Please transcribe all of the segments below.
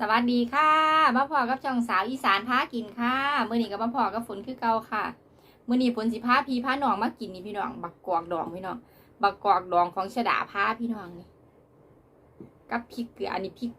สวัสดีค่ะมาพอกับช่องสาวอีสานพากินค่ะเมื่อนี้กับมาพอกับฝนคือเก่าค่ะเมื่อนี้ฝนสิพาพีพาหนองมากินนี่พี่น้อง บักกอกดองพี่น้อง บักกอกดองของชะดาพาพี่น้องนี่กับพริกเกลืออันนี้พริก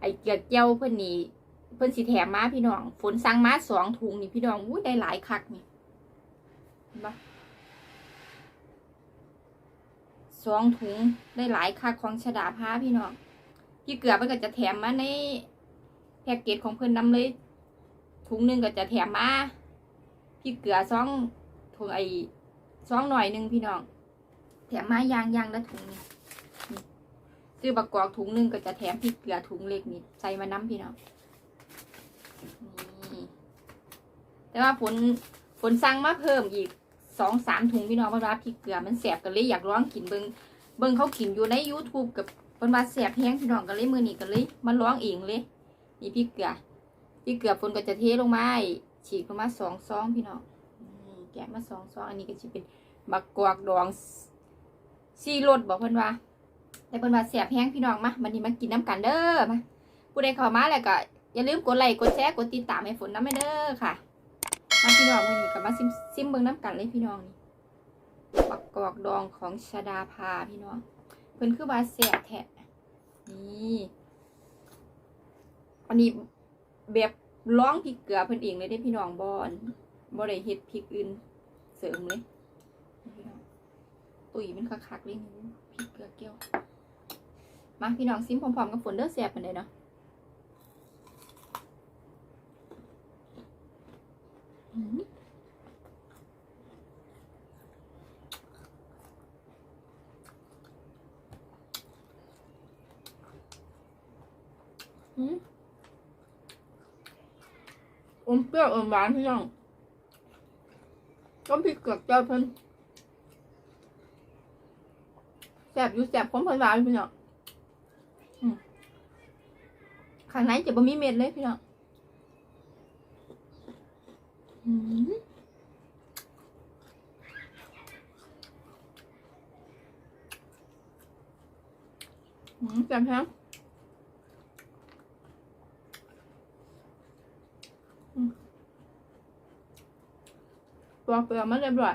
ไอเกลือเจียวเพื่อนนี่เพื่อนสิแถมมาพี่น้อง ฝนสั่งมาสองถุงนี่พี่น้องอู้ได้หลายคักนี่เห็นปะสองถุงได้หลายคักของชะดาพาพี่น้อง พี่เกลือมันก็จะแถมมาในแพ็กเกจของเพื่อนน้ำเลย ถุงหนึ่งก็จะแถมมาพี่เกลือซองถุงไอ้ซองหน่อยหนึ่งพี่น้อง แถมมายางยางละถุงนี่ซื้อบักกอกถุงหนึ่งก็จะแถมพี่เกลือถุงเล็กนี่ใส่มาน้ำพี่น้องนี่แต่ว่าผลผลสั่งมาเพิ่มอีกสองสามถุงพี่น้องเพราะว่าพี่เกลือมันแสบกันเลยอยากลองกินเบิงเบิงเขากินอยู่ใน YouTube กับ เพิ่นว่าแสบแห้งพี่น้องก็เลยมือนี้ก็เลยมาร้องเองเลยนี่พี่เกลือพี่เกลือฝนก็จะเทลงมาให้ฉีกลงมาสองซองพี่น้องนี่แกะมาสองซองอันนี้ก็จะเป็นบักกวกดองซีรสบอกเพิ่อนว่า แต่เพิ่นว่าแสบแห้งพี่น้องมาบัดนี้มากินน้ำกันเด้อมาผู้ใดเข้ามาแล้วก็อย่าลืมกดไลค์กดแชร์กดติดตามให้ฝนน้ำให้เด้อค่ะมาพี่น้องมื้อนี้ก็มาซิมซิมเบิ่งน้ำกันเลยพี่น้องนี่บักกอกดองของชาดาภาพี่น้อง พิ่นคือว่าแสบแทะนี่อันนี้แบบร้องพริกเกลือเพิ่นเองเลยได้พี่น้องบอนบ่ได้เฮ็ดพริกอื่นเสริมเลยองตุ๋ยมันคักๆเลยนี่พริกเกลือเกี่ยว มาพี่น้องซิมพร้อมๆกับฝนเด้อแสบปานใดเนาะอืม อมเปรี้ยวอมหวานพี่น้องต้มพริกเกลือเจ้าเพิ่นแซ่บอยู่แซ่บของเพิ่นหวานพี่น้องข้างในจะบ่มีเม็ดเลยพี่น้องอืมแซ่บแท้ตัวเปลือกมันเรียบร้อย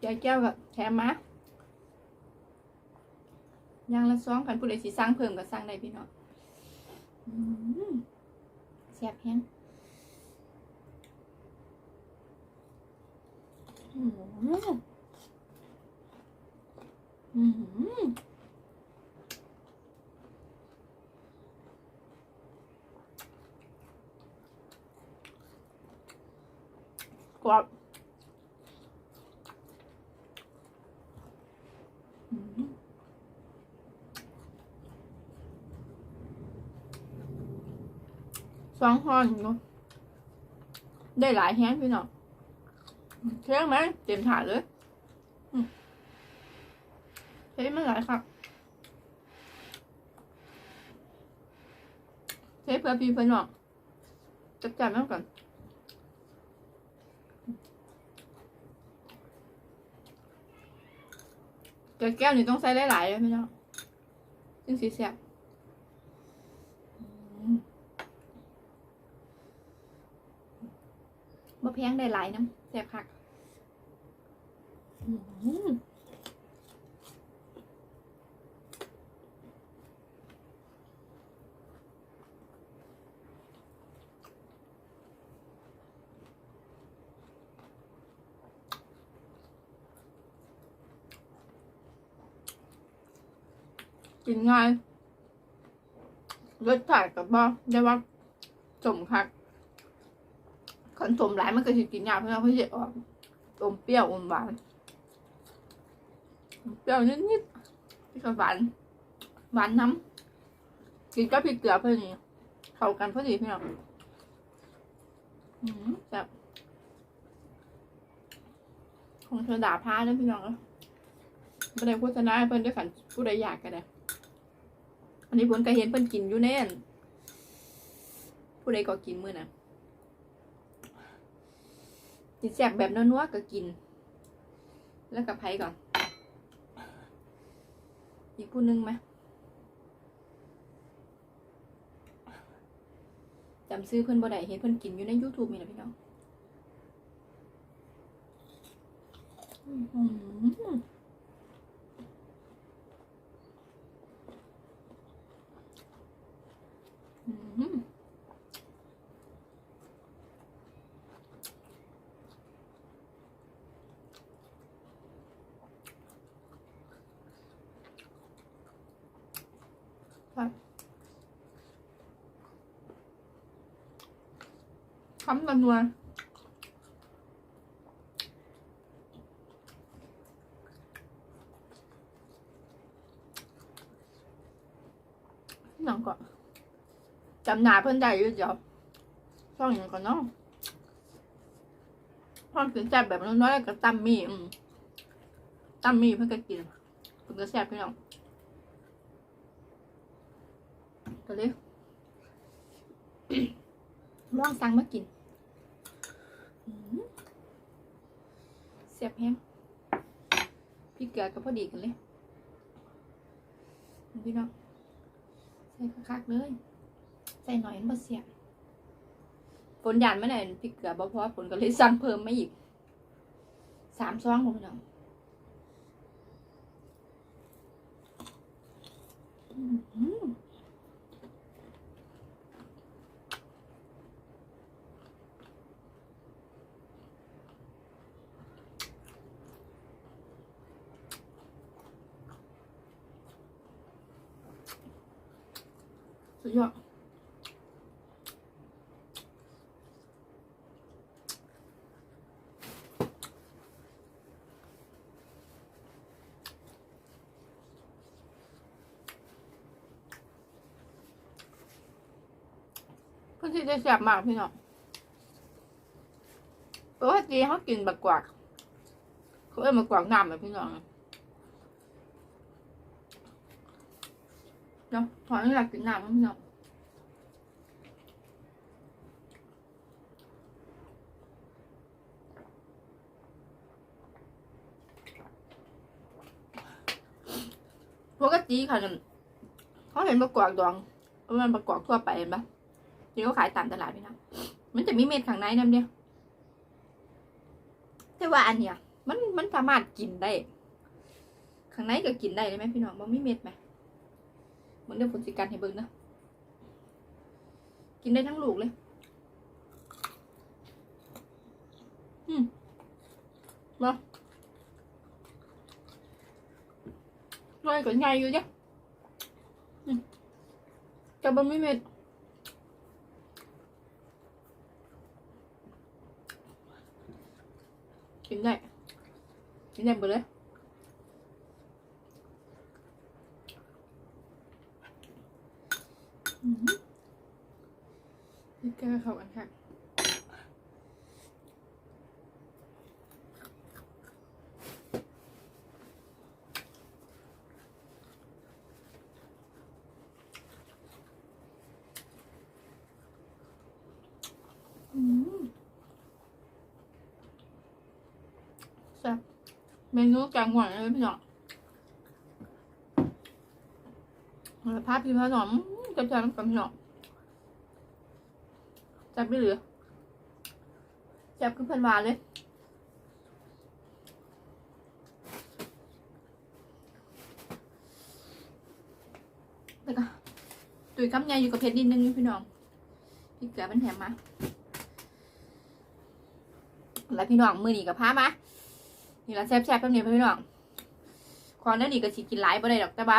ใจแก้วกับแถมมาย่างละสองกันผู้ใดสิสร้างเพิ่มก็สร้างได้พี่น้องแซ่บแฮงอืมอืม กรอบอืมสองหอนเนาะได้หลายแฮงพี่น้องเท่ไหมเต็มถาดเลยอืมเท่ไม่หลายครับเท่เพื่อพี่เพื่อนน้องจับจับแล้วกัน แต่แก้วนี่ต้องใส่หลายๆเลยพี่น้องจึงสีแสบมบ่แพงได้หลายน้ำแสบคัก อืม กินง่ายรสชาติกับบ่ได้ว่าสมคักขันสมหลายมันก็สิกินยากเพราะว่าเพื่อจะออกอมเปรี้ยวอมหวานเปรี้ยวนิดๆที่ก็หวานหวานน้ำกินก็พริกเกลือเพื่อนี่เข้ากันพอดีพี่น้องอืมแบบคงเธอด่าพาเด้อพี่น้องเอ้ยไม่ได้โฆษณาเพิ่อนด้วยกันผู้ใดอยากกันเลย อันนี้เพิ่นก็เห็นเพื่นกินอยู่แน่นผู้ใดก็กินมื้อน่ะกินแซ่บแบบนัวๆก็กิน แล้วกับไผก่อน อีกผู้นึงไหมจำซื้อเพื่อนบ่ได้เห็นเพื่อนกินอยู่ใน YouTube นี่แหละพี่น้อง คำกันนัวนั่งก็จำหนาเพิ่นได้ยู่เดี๋ยวช่องอย่างก่อนเนาะความกินแซ่บแบบน้อยๆก็ตำมี่อืมมี่เพิ่นก็กินเพิ่นก็แซ่บพี่น้อง ก็เลยลองสั่งมากินอื้อหือแซ่บแฮงพริกเกลือก็พอดีกันเลยพี่น้องใส่คักๆเลย ใส่หน่อยมันบ่เสียบฝนหยานไม่ได้พริกเกลือบ่พอฝนก็เลยสั่งเพิ่มมาอีกสามซองของพี่น้องอื้อ สุดยอดเพื่อนที่ได้แซ่บมากพี่น้องปกติเขากินบักกวากเขาเอ้ยบักกวากน้ำแบบพี่น้อง เนาะถอนอยากกินน้ำมั้งพี่น้องปกติค่ะเขาเห็นบักกวากดองมันบักกวากทั่วไปเห็นปะที่เขาขายตามตลาดพี่น้องมันจะมีเม็ดข้างในนั่นเดียแต่ว่าอันเนี้ยมันมันสามารถกินได้ ข้างในก็กินได้เลยไหมพี่น้องมันมีเม็ดไหม เหมือนเดี๋ยวผมสิกันให้เบิ่งนะ กินได้ทั้งลูกเลย อืมมาลอยก็ง่ายอยู่จ้ะอืมแต่บะไม่เม็ดกินได้กินได้หมดเลย อืมนี่แกเข้ากันค่ะ อืมแซ่บ เมนูแกงหวานเลยพี่น้องแล้วภาพพี่พ่อหนอมจะจำกับพี่น้องจับไม่เหลือจับคือเพันวาเลยแล้วก็ตุยคำใหญ่อยู่กับเพชรนิดนึงพี่น้องพี่เกลือมันแถมมาแล้วพี่น้องมือหนีกับผ้ามา นี่ละแซ่บๆแป๊บนี้พี่น้องควอนนั่นนี่ก็สิกินหลายบ่ได้ดอกแต่ว่า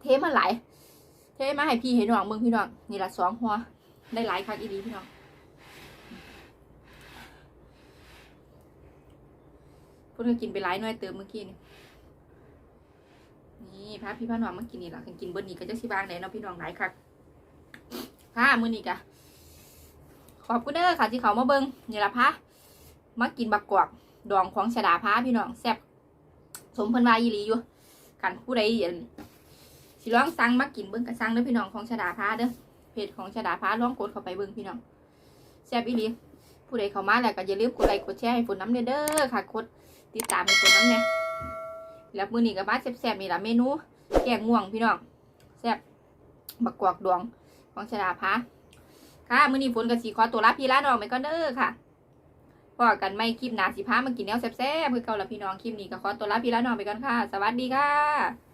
เทมาหลายเทมาให้พี่ให้น้องเบิ่งพี่น้องนี่ละสองหัวได้หลายคักอีดีพี่น้องพิ่นก็กินไปหลายหน่วยเติมเมื่อกี้นี่นี่พาพี่พาน้องมากินนี่ละกันกินเบิดนี้ก็จะสิบางได้เนาะพี่น้องหลายคักค่ะมื้อนี้ก็ขอบคุณเด้อค่ะที่เขามาเบิ่งนี่ละพามากินบักกวก ดองของชะดาพาพี่น้องแซ่บสมเพิ่นวาอีหลีอยู่กันผู้ใดเห็นสิลองสั่งมากินเบิ่งก็สั่งเด้อพี่น้องของชะดาพาเด้อเพจของชะดาพาลองกดเข้าไปเบิ่งพี่น้องแซ่บอีหลีผู้ใดเข้ามาแล้วก็อย่าลืมกดไลค์กดแชร์ให้ฝนน้ำเด้อเด้อค่ะกดติดตามให้ฝนน้ำเนี่ยแล้วมื้อนี้ก็มาแซ่บๆนี่ล่ะเมนูแกงง่วงพี่น้องแซ่บบักกวากดองของชดาพาค่ะมื้อนี้ฝนกับสีขอตัวลาพี่ลาน้องไปก่อนเด้อค่ะ พอกันไม่คลิปหนาสิพามากินแนวแซ่บๆคือเก่าละพี่น้องคลิปนี้ก็ขอตัวลาพี่ลาน้องไปก่อนค่ะ สวัสดีค่ะ